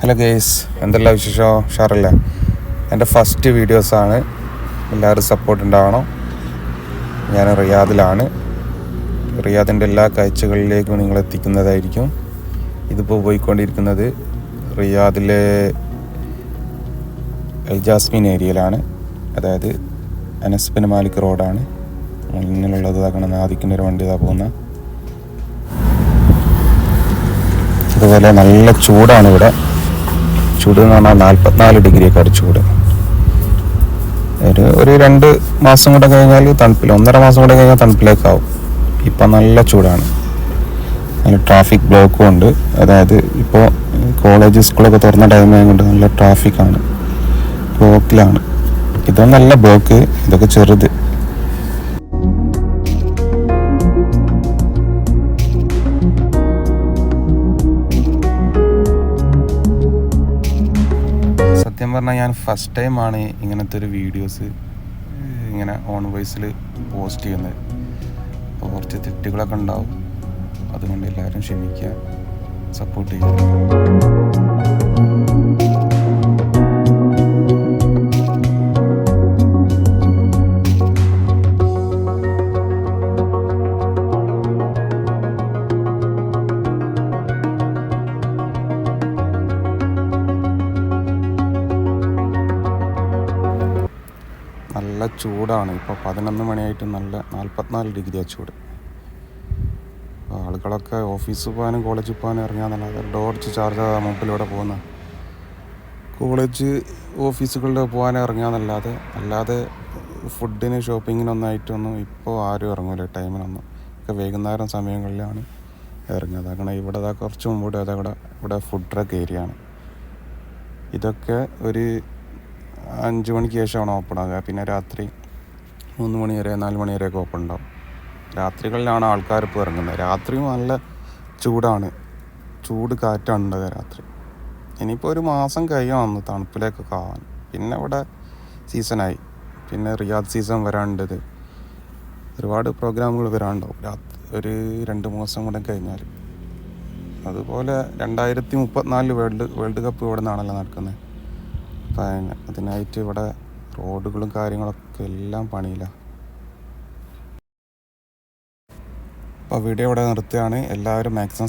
Hello guys എന്തെല്ലാം വിശേഷം? ഉഷാറല്ലേ? എന്റെ ഫസ്റ്റ് വീഡിയോസാണ് എല്ലാവരും സപ്പോർട്ട് ഉണ്ടാവണം. ഞാൻ റിയാദിലാണ്. റിയാദിന്റെ എല്ലാ കാഴ്ചകളിലേക്കും നിങ്ങൾ എത്തിക്കുന്നതായിരിക്കും. ഇതിപ്പോൾ പോയിക്കൊണ്ടിരിക്കുന്നത് റിയാദിലെ എൽജാസ്മിൻ ഏരിയയിലാണ്. അതായത് അനസ്ബിൻ മാലിക് റോഡാണ്. മുന്നിലുള്ളത് ഇതാക്കണം ആദിക്കിന്റെ ഒരു വണ്ടി ഇതാ പോകുന്ന. അതുപോലെ നല്ല ചൂടാണ് ഇവിടെ. ചൂട് എന്ന് പറഞ്ഞാൽ നാൽപ്പത്തിനാല് ഡിഗ്രിയൊക്കെ ചൂട്. ഒരു ഒരു രണ്ട് മാസം കൂടെ കഴിഞ്ഞാൽ തണുപ്പിൽ ഒന്നര മാസം കൂടെ കഴിഞ്ഞാൽ തണുപ്പിലേക്കാവും ഇപ്പം നല്ല ചൂടാണ്. നല്ല ട്രാഫിക് ബ്ലോക്കും ഉണ്ട്. അതായത് ഇപ്പോൾ കോളേജ് സ്കൂളൊക്കെ തുറന്ന ടൈം ആയതുകൊണ്ട് നല്ല ട്രാഫിക്കാണ് ബ്ലോക്കിലാണ് ഇതൊന്നല്ല ബ്ലോക്ക് ഇതൊക്കെ ചെറുത്. സത്യം പറഞ്ഞാൽ ഞാൻ ഫസ്റ്റ് ടൈമാണ് ഇങ്ങനത്തെ ഒരു വീഡിയോസ് ഇങ്ങനെ ഓൺ വോയിസിൽ പോസ്റ്റ് ചെയ്യുന്നത്. അപ്പോൾ കുറച്ച് തെറ്റുകളൊക്കെ ഉണ്ടാവും. അതുകൊണ്ട് എല്ലാവരും ക്ഷമിക്കുക. സപ്പോർട്ട് ചെയ്യുക. ചൂടാണ്. ഇപ്പോൾ പതിനൊന്ന് മണിയായിട്ട് നല്ല നാൽപ്പത്തിനാല് ഡിഗ്രിയാണ് ചൂട്. ആളുകളൊക്കെ ഓഫീസിൽ പോകാനും കോളേജിൽ പോകാനും ഇറങ്ങാന്നല്ലാതെ ഡോർച്ച് ചാർജ് മുമ്പിലൂടെ പോകുന്ന കോളേജ് ഓഫീസുകളിൽ പോകാൻ ഇറങ്ങാന്നല്ലാതെ അല്ലാതെ ഫുഡിന് ഷോപ്പിങ്ങിനൊന്നായിട്ടൊന്നും ഇപ്പോൾ ആരും ഇറങ്ങില്ല ടൈമിനൊന്നും. ഒക്കെ വൈകുന്നേരം സമയങ്ങളിലാണ് ഇറങ്ങുക. അതാകണം ഇവിടെ കുറച്ച് മുമ്പോട്ട് അതവിടെ ഇവിടെ ഫുഡ് ട്രക്ക് ഏരിയ ആണ് ഇതൊക്കെ ഒരു അഞ്ച് മണിക്ക് ശേഷമാണ് ഓപ്പൺ ആകുക പിന്നെ രാത്രി മൂന്ന് മണി വരെ നാല് മണി വരെയൊക്കെ ഓപ്പൺ ഉണ്ടാവും. രാത്രികളിലാണ് ആൾക്കാർ ഇപ്പോൾ ഇറങ്ങുന്നത്. രാത്രിയും നല്ല ചൂടാണ്. ചൂട് കാറ്റാണ് ഉണ്ടാകുക രാത്രി. ഇനിയിപ്പോൾ ഒരു മാസം കഴിയണം തണുപ്പിലേക്കൊക്കെ ആവാൻ. പിന്നെ ഇവിടെ സീസണായി പിന്നെ റിയാദ് സീസൺ വരാണ്ടത് ഒരുപാട് പ്രോഗ്രാമുകൾ വരാനുണ്ടാവും. രാത്രി ഒരു രണ്ട് മാസം കൂടെ കഴിഞ്ഞാൽ അതുപോലെ രണ്ടായിരത്തി മുപ്പത്തിനാലിൽ വേൾഡ് വേൾഡ് കപ്പ് ഇവിടെ നിന്നാണല്ലോ നടക്കുന്നത്. അപ്പം അതിന് അതിനായിട്ട് ഇവിടെ റോഡുകളും കാര്യങ്ങളൊക്കെ എല്ലാം പണിയില്ല അപ്പോൾ വീഡിയോ ഇവിടെ നിർത്തുകയാണ്. എല്ലാവരും മാക്സിമം